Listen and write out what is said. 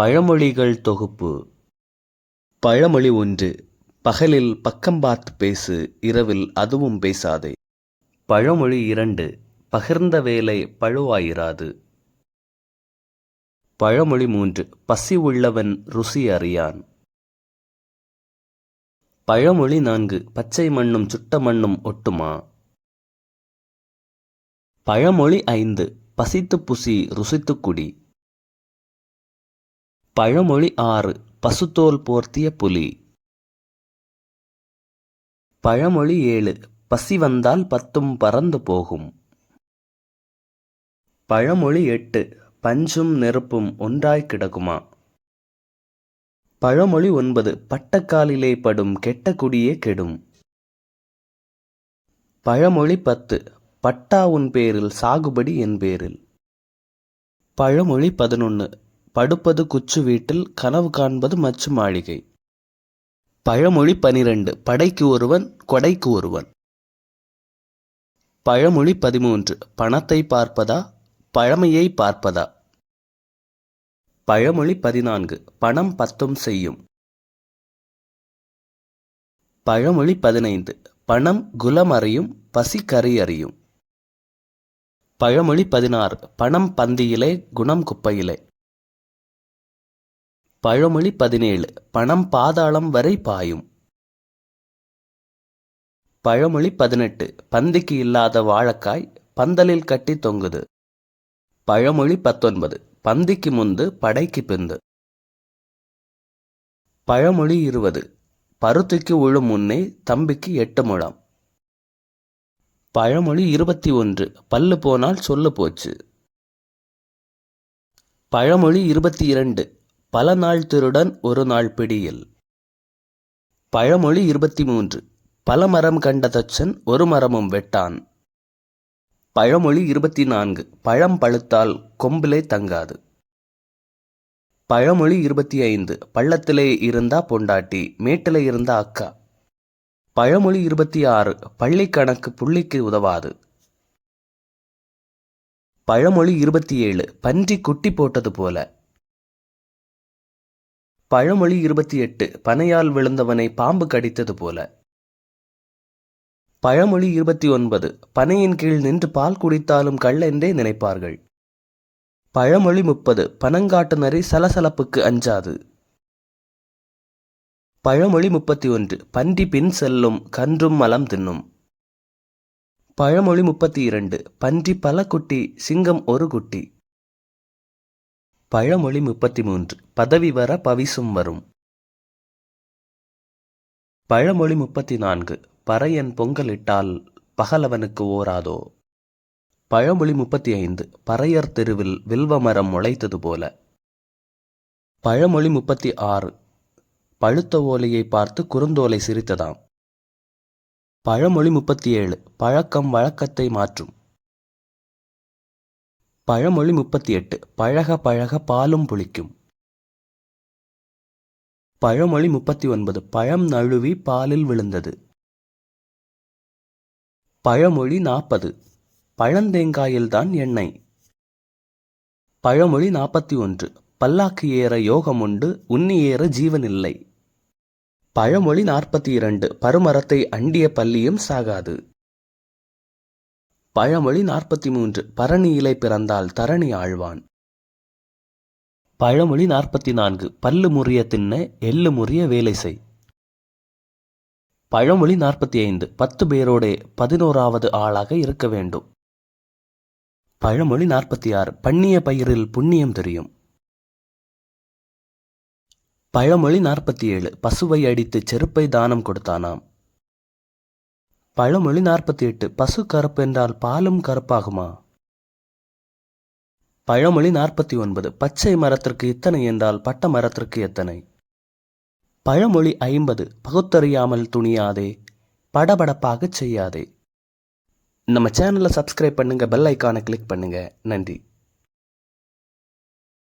பழமொழிகள் தொகுப்பு. பழமொழி ஒன்று பகலில் பக்கம் பார்த்து பேசு இரவில் அதுவும் பேசாதே. பழமொழி இரண்டு பகிர்ந்த வேலை பழுவாயிராது. பழமொழி மூன்று பசி உள்ளவன் ருசி அறியான். பழமொழி நான்கு பச்சை மண்ணும் சுட்ட மண்ணும் ஒட்டுமா? பழமொழி ஐந்து பசித்து புசி ருசித்து குடி. பழமொழி ஆறு பசுத்தோல் போர்த்திய புலி. பழமொழி ஏழு பசி வந்தால் பத்தும் பறந்து போகும். பழமொழி எட்டு பஞ்சும் நெருப்பும் ஒன்றாய் கிடக்குமா பழமொழி ஒன்பது பட்டக்காலிலே படும் கெட்ட குடியே கெடும். பழமொழி பத்து பட்டா உன் பேரில் சாகுபடி என் பேரில். பழமொழி பதினொன்று படுப்பது குச்சு வீட்டில் கனவு காண்பது மச்சு மாளிகை. பழமொழி பனிரெண்டு படைக்கு ஒருவன் கொடைக்கு ஒருவன். பழமொழி பதிமூன்று பணத்தை பார்ப்பதா பழமையை பார்ப்பதா. பழமொழி பதினான்கு பணம் பத்தும் செய்யும். பழமொழி பதினைந்து பணம் குலம் அறியும் பசி கறி அறியும். பழமொழி பதினாறு பணம் பந்தியிலே குணம் குப்பையிலே. பழமொழி பதினேழு பணம் பாதாளம் வரை பாயும். பழமொழி பதினெட்டு பந்திக்கு இல்லாத வாழைக்காய் பந்தலில் கட்டி தொங்குது. பழமொழி பத்தொன்பது பந்திக்கு முந்து படைக்கு பிந்து. பழமொழி இருபது பருத்திக்கு உழும் முன்னே தம்பிக்கு எட்டு முழம். பழமொழி இருபத்தி ஒன்று பல்லு போனால் சொல்லு போச்சு. பழமொழி இருபத்தி இரண்டு பல நாள் திருடன் ஒரு நாள் பிடியில். பழமொழி இருபத்தி மூன்று பல மரம் கண்ட தச்சன் ஒரு மரமும் வெட்டான். பழமொழி இருபத்தி நான்கு பழம் பழுத்தால் கொம்பிலே தங்காது. பழமொழி இருபத்தி ஐந்து பள்ளத்திலே இருந்தா பொண்டாட்டி மேட்டிலே இருந்தா அக்கா. பழமொழி இருபத்தி ஆறு பள்ளி கணக்கு புள்ளிக்கு உதவாது. பழமொழி இருபத்தி ஏழு பன்றி குட்டி போட்டது போல. பழமொழி இருபத்தி எட்டு பனையால் விழுந்தவனை பாம்பு கடித்தது போல. பழமொழி இருபத்தி ஒன்பது பனையின் கீழ் நின்று பால் குடித்தாலும் கள்ளென்றே நினைப்பார்கள். பழமொழி முப்பது பனங்காட்டு நரி சலசலப்புக்கு அஞ்சாது. பழமொழி முப்பத்தி ஒன்று பன்றி பின் செல்லும் கன்றும் மலம் தின்னும். பழமொழி முப்பத்தி இரண்டு பன்றி பல குட்டி சிங்கம் ஒரு குட்டி. பழமொழி முப்பத்தி மூன்று பதவி வர பவிசும் வரும். பழமொழி முப்பத்தி நான்கு பறையன் பொங்கலிட்டால் பகலவனுக்கு ஓராதோ? பழமொழி முப்பத்தி ஐந்து பறையர் தெருவில் வில்வமரம் முளைத்தது போல. பழமொழி முப்பத்தி ஆறு பழுத்த ஓலையை பார்த்து குறுந்தோலை சிரித்ததாம். பழமொழி முப்பத்தி ஏழு பழக்கம் வழக்கத்தை மாற்றும். பழமொழி முப்பத்தி எட்டு பழக பழக பாலும் புளிக்கும். பழமொழி முப்பத்தி ஒன்பது பழம் நழுவி பாலில் விழுந்தது. பழமொழி நாற்பது பழந்தேங்காயில்தான் எண்ணெய். பழமொழி நாற்பத்தி ஒன்று பல்லாக்கு ஏற யோகம் உண்டு உண்ணி ஏற ஜீவனில்லை. பழமொழி நாற்பத்தி இரண்டு பருமரத்தை அண்டிய பள்ளியும் சாகாது. பழமொழி நாற்பத்தி மூன்று பரணியிலை பிறந்தால் தரணி ஆழ்வான். பழமொழி நாற்பத்தி நான்கு பல்லு முறிய தின்ன எள்ளு முறிய வேலை செய். பழமொழி நாற்பத்தி ஐந்து பத்து பேரோடே பதினோராவது ஆளாக இருக்க வேண்டும். பழமொழி நாற்பத்தி ஆறு பண்ணிய பயிரில் புண்ணியம் தெரியும். பழமொழி நாற்பத்தி ஏழு பசுவை அடித்து செருப்பை தானம் கொடுத்தானாம். பழமொழி நாற்பத்தி எட்டு பசு கருப்பு என்றால் பாலும் கருப்பாகுமா? பழமொழி நாற்பத்தி ஒன்பது பச்சை மரத்திற்கு இத்தனை என்றால் பட்ட மரத்திற்கு எத்தனை? பழமொழி ஐம்பது பகுத்தறியாமல் துணியாதே படபடப்பாக செய்யாதே. நம்ம சேனலை சப்ஸ்கிரைப் பண்ணுங்க பெல் ஐக்கானை கிளிக் பண்ணுங்க. நன்றி.